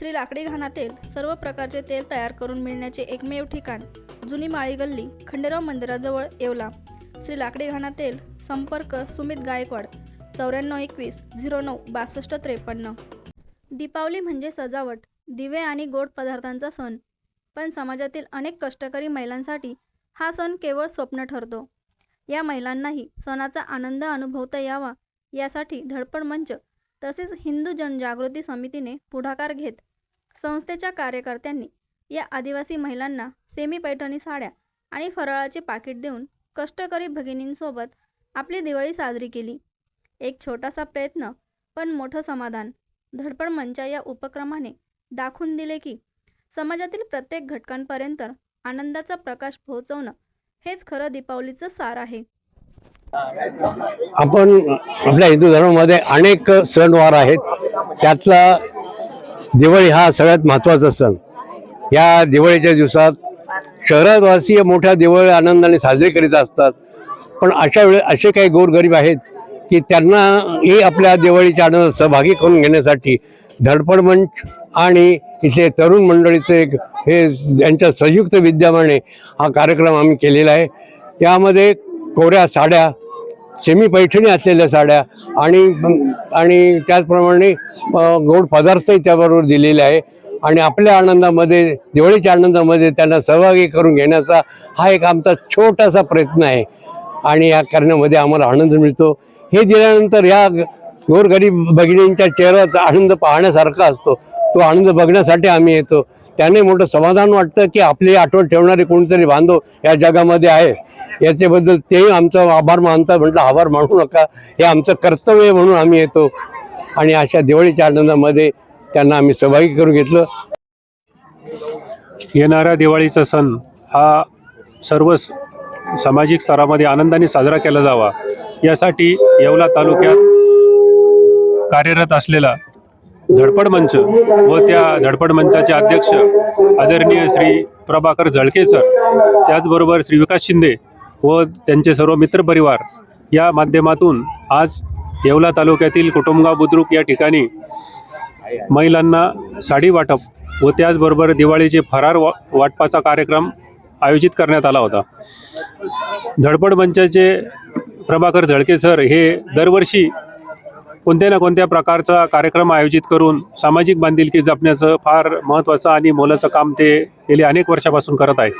श्री लाकडी घाणातील सर्व प्रकारचे तेल तयार करून मिळण्याचे एकमेव ठिकाण जुनी माळी गल्ली खंडेराव मंदिराजवळ येवला. श्री लाकडी घाणा तेल संपर्क सुमित गायकवाड चौऱ्याण्णव एकवीस झिरो नऊ बासष्ट त्रेपन्न. दीपावली म्हणजे सजावट दिवे आणि गोड पदार्थांचा सण. पण समाजातील अनेक कष्टकरी महिलांसाठी हा सण केवळ स्वप्न ठरतो. या महिलांनाही सणाचा आनंद अनुभवता यावा यासाठी धडपड मंच तसेच हिंदू जनजागृती समितीने पुढाकार घेत संस्थेच्या कार्यकर्त्यांनी या आदिवासी महिलांना सेमी पैठणी साड्या आणि फराळाचे पाकिट देऊन कष्टकरी भगिनींसोबत आपली दिवाळी साजरी केली. एक छोटासा प्रयत्न पण मोठं समाधान. धडपड मंचा या उपक्रमाने दाखवून दिले की समाजातील प्रत्येक घटकांपर्यंत आनंदाचा प्रकाश पोहोचवणं हेच खरं दीपावलीचं सार आहे. आपण आपल्या हिंदू धर्मामध्ये अनेक सणवार आहेत. त्यातला दिवाळी हा सगळ्यात महत्त्वाचा सण. या दिवाळीच्या दिवसात शहरातवासीय मोठ्या दिवाळी आनंदाने साजरी करीत असतात. पण अशा वेळे असे काही गोरगरीब आहेत की त्यांनाही आपल्या दिवाळीच्या आनंदात सहभागी करून घेण्यासाठी धडपड मंच आणि इथले तरुण मंडळीचं एक हे यांच्या संयुक्त विद्यमाने हा कार्यक्रम आम्ही केलेला आहे. यामध्ये कोऱ्या साड्या सेमी पैठणी असलेल्या साड्या आणि आणि त्याचप्रमाणे गोड पदार्थही त्याबरोबर दिलेले आहे. आणि आपल्या आनंदामध्ये दिवाळीच्या आनंदामध्ये त्यांना सहभागी करून घेण्याचा हा एक आमचा छोटासा प्रयत्न आहे. आणि या करण्यामध्ये आम्हाला आनंद मिळतो. हे दिल्यानंतर या गोरगरीब भगिनींच्या चेहऱ्याचा आनंद पाहण्यासारखा असतो. तो आनंद बघण्यासाठी आम्ही येतो. त्याने मोठं समाधान वाटतं की आपली आठवण ठेवणारे कोणीतरी बांधव या जगामध्ये आहे याच्याबद्दल तेही आमचा आभार मानतात. म्हटलं आभार मानू नका. हे आमचं कर्तव्य म्हणून आम्ही येतो. आणि अशा दिवाळीच्या आनंदामध्ये त्यांना आम्ही सहभागी करून घेतलं. येणारा दिवाळीचा सण हा सर्व सामाजिक स्तरामध्ये आनंदाने साजरा केला जावा. यासाठी येवला तालुक्यात कार्यरत असलेला धडपड मंच व त्या धडपड मंचाचे अध्यक्ष आदरणीय श्री प्रभाकर झळके सर त्याचबरोबर श्री विकास शिंदे व त्यांचे सर्व मित्रपरिवार या माध्यमातून आज येवला तालुक्यातील कुटुंबगाव बुद्रुक या ठिकाणी महिलांना साडी वाटप व त्याचबरोबर दिवाळीचे फरार वा वाटपाचा कार्यक्रम आयोजित करण्यात आला होता. धडपड मंचाचे प्रभाकर झळके सर हे दरवर्षी कोणत्या ना कोणत्या प्रकारचा कार्यक्रम आयोजित करून सामाजिक बांधिलकी जपण्याचं फार महत्त्वाचं आणि मोलाचं काम ते गेली अनेक वर्षापासून करत आहे